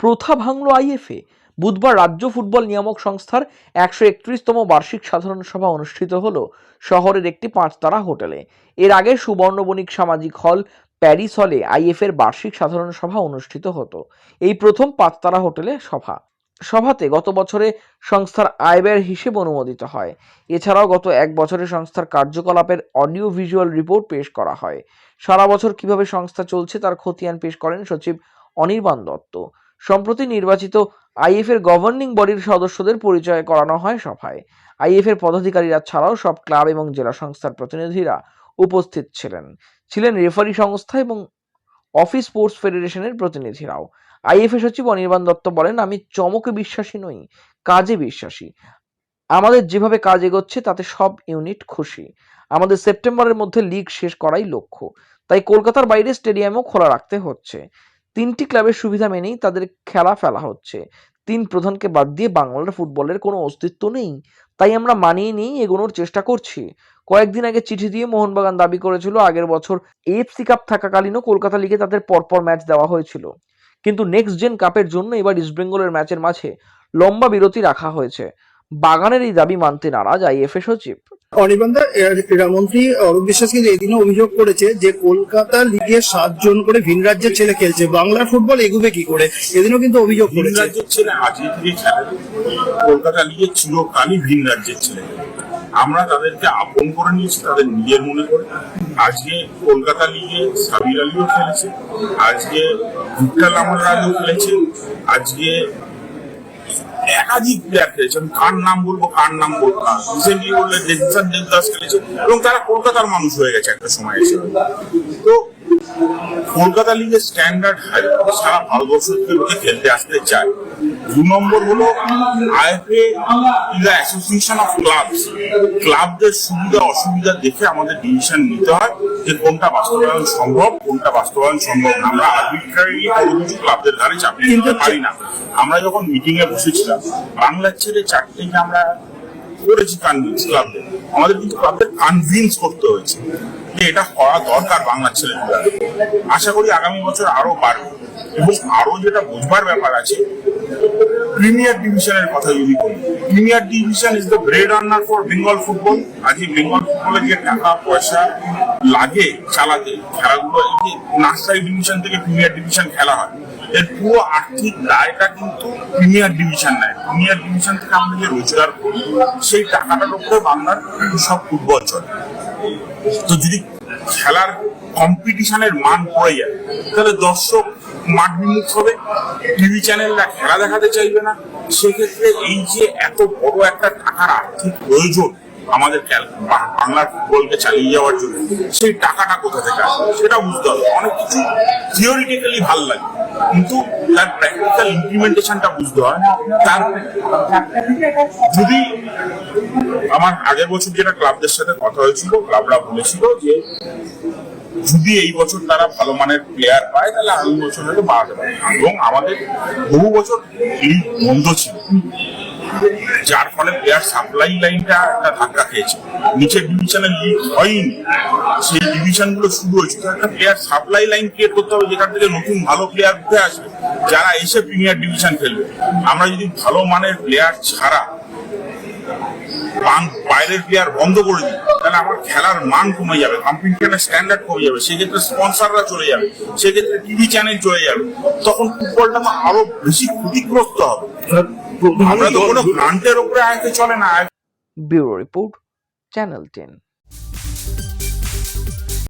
প্রথা ভাঙল আইএফএ বুধবার রাজ্য ফুটবল নিয়ামক সংস্থার একশো একত্রিশতম বার্ষিক সাধারণ সভা অনুষ্ঠিত হল শহরের একটি পাঁচতারা হোটেলে। এর আগে সুবর্ণবণিক সামাজিক হল প্যারিস হলে আইএফ এর বার্ষিক সাধারণ সভা অনুষ্ঠিত হতো। এই প্রথম পাঁচতারা হোটেলে সভা। সভাতে গত বছরে সংস্থার আয় ব্যয়ের হিসেব অনুমোদিত হয়। এছাড়াও গত এক বছরে সংস্থার কার্যকলাপের অডিও ভিজুয়াল রিপোর্ট পেশ করা হয়। সারা বছর কীভাবে সংস্থা চলছে তার খতিয়ান পেশ করেন সচিব অনির্বাণ দত্ত। সম্প্রতি নির্বাচিত আইএফ এর গভর্নিং বডির সদস্যদের পরিচয় করানো হয় সভায়। আইএফ এর পদাধিকারীরা ছাড়াও সব ক্লাব এবং জেলা সংস্থার প্রতিনিধিরা উপস্থিত ছিলেন। ছিলেন রেফারি সংস্থা এবং অফিস স্পোর্টস ফেডারেশনের প্রতিনিধিরাও। আইএফএ সচিব অনির্বাণ দত্ত বলেন, আমি চমকে বিশ্বাসী নই, কাজে বিশ্বাসী। আমাদের যেভাবে কাজ এগোচ্ছে, তাতে সব ইউনিট খুশি। আমাদের সেপ্টেম্বরের মধ্যে লিগ শেষ করাই লক্ষ্য। তাই কলকাতার বাইরে স্টেডিয়ামও খোলা রাখতে হচ্ছে। তিনটি ক্লাবের সুবিধা মেনেই তাদের খেলা ফেলা হচ্ছে। তিন প্রধানকে বাদ দিয়ে বাংলার ফুটবলের কোনো অস্তিত্ব নেই। তাই আমরা মানিয়ে নিয়েই এগোনোর চেষ্টা করছি। কয়েকদিন আগে চিঠি দিয়ে মোহনবাগান দাবি করেছিল, আগের বছর এএফসি কাপ থাকাকালীনও কলকাতা লিগে তাদের পরপর ম্যাচ দেওয়া হয়েছিল। কিন্তু নেক্সট জেন কাপের জন্য এবার ইস্টবেঙ্গলের ম্যাচের মাঝে লম্বা বিরতি রাখা হয়েছে। বাগানের এই দাবি মানতে নারাজ আইএফএ সচিব। অনির্বাণদা ক্রীড়ামন্ত্রী অরূপ বিশ্বাস কিন্তু এদিনও অভিযোগ করেছে যে কলকাতা লিগে সাতজন করে ভিন রাজ্যের ছেলে খেলছে বাংলার ফুটবল এগুবে কি করে? এদিনও কিন্তু অভিযোগ করেছে। রাজ্যের ছেলে আজকে থেকে খেলে কলকাতা লিগে চিরকালই ভিন রাজ্যের ছেলে আমরা তাদেরকে আপন করে নিয়েছি তাদের নিজের মনে করে। আজকে কলকাতা লিগে সাবির আলীও খেলেছে আজকে ভিক্টর লামরাজও খেলেছে আজকে একাধিক প্লেয়ার খেলেছেন কার নাম বলব, কার নাম বলব না। রিসেন্টলি বললে দেবদাস দেবদাস খেলেছে এবং তারা কলকাতার মানুষ হয়ে গেছে একটা সময় এসে। তো কলকাতা লিগের স্ট্যান্ডার্ড হাই সারা ভারতবর্ষ থেকে খেলতে আসতে চায়। দু নম্বর হলো আইএফএ অ্যাসোসিয়েশন অফ ক্লাবস। ক্লাবদের সুবিধা অসুবিধা দেখে আমাদের ডিসিশন নিতে হয় যে কোনটা বাস্তবায়ন সম্ভব কোনটা বাস্তবায়ন সম্ভব না। আমরা আর্বিট্রারি কিছু ক্লাবদের ধারে চাপিয়ে দিতে পারি না। আমরা যখন মিটিংয়ে বসেছিলাম বাংলার ছেড়ে চারটেকে আমরা করেছি কনভিন্স ক্লাবদের আমাদের কিন্তু ক্লাবদের কনভিন্স করতে হয়েছে যে এটা করা দরকার বাংলার ছেলে আশা করি আগামী বছর আরও বাড়বে। এবং আরও যেটা বুঝবার ব্যাপার আছে প্রিমিয়ার ডিভিশনের কথা যদি বলি premier division is the bread earner for Bengal football আজকে বেঙ্গল ফুটবলের যে টাকা, পয়সা লাগে, চালাতে খেলাগুলো এই যে নার্সারি ডিভিশন থেকে প্রিমিয়ার ডিভিশন খেলা হয়। এর পুরো আর্থিক দায়টা কিন্তু প্রিমিয়ার ডিভিশন নেয়। প্রিমিয়ার ডিভিশন থেকে আমরা যে রোজগার করি, সেই টাকাটার উপরে বাংলার সব ফুটবল চলে। তো যদি খেলার কম্পিটিশনের মান পড়ে যায়, তাহলে দর্শক মাঠ বিমুখ হবে, টিভি চ্যানেলরা খেলা দেখাতে চাইবে না। সেক্ষেত্রে এই যে এত বড় একটা টাকার আর্থিক প্রয়োজন আমাদের বাংলার ফুটবলকে চালিয়ে যাওয়ার জন্য, সেই টাকাটা কোথা থেকে সেটা বুঝতে হবে। অনেক কিছু থিওরিটিক্যালি ভালো লাগে, কিন্তু তার প্র্যাকটিক্যাল ইমপ্লিমেন্টেশনটা বুঝতে হয়। তার যদি আমার আগের বছর যেটা ক্লাবদের সাথে কথা হয়েছিল, ক্লাবরা বলেছিল যে যদি এই বছর তারা ভালো মানের প্লেয়ার পায়, তাহলে আগামী বছর হয়তো বাড়াতে পারে। এবং আমাদের বহু বছর লিগ বন্ধ ছিল। যার ফলে প্লেয়ার সাপ্লাই লাইনটা একটা ধাক্কা খেয়েছে। নিচের ডিভিশনের লিগ হয়নি। সেই ডিভিশনগুলো শুরু হয়েছে। একটা প্লেয়ার সাপ্লাই লাইন ক্রিয়েট করতে হবে, যেখান থেকে নতুন ভালো প্লেয়ার উঠে আসবে, যারা এসে প্রিমিয়ার ডিভিশন খেলবে। আমরা যদি ভালো মানের প্লেয়ার ছাড়া বাইরের প্লেয়ার বন্ধ করে দিই তাহলে আমার খেলার মান কমে যাবে কম্পিটিশনের স্ট্যান্ডার্ড কমে যাবে সেক্ষেত্রে স্পন্সাররা চলে যাবে সেক্ষেত্রে টিভি চ্যানেল চলে যাবে তখন ফুটবলটা তো আরও বেশি ক্ষতিগ্রস্ত হবে। আমরা তো কোনো গ্রান্টের উপরে আয়তে চলে না ব্যুরো রিপোর্ট চ্যানেল টেন।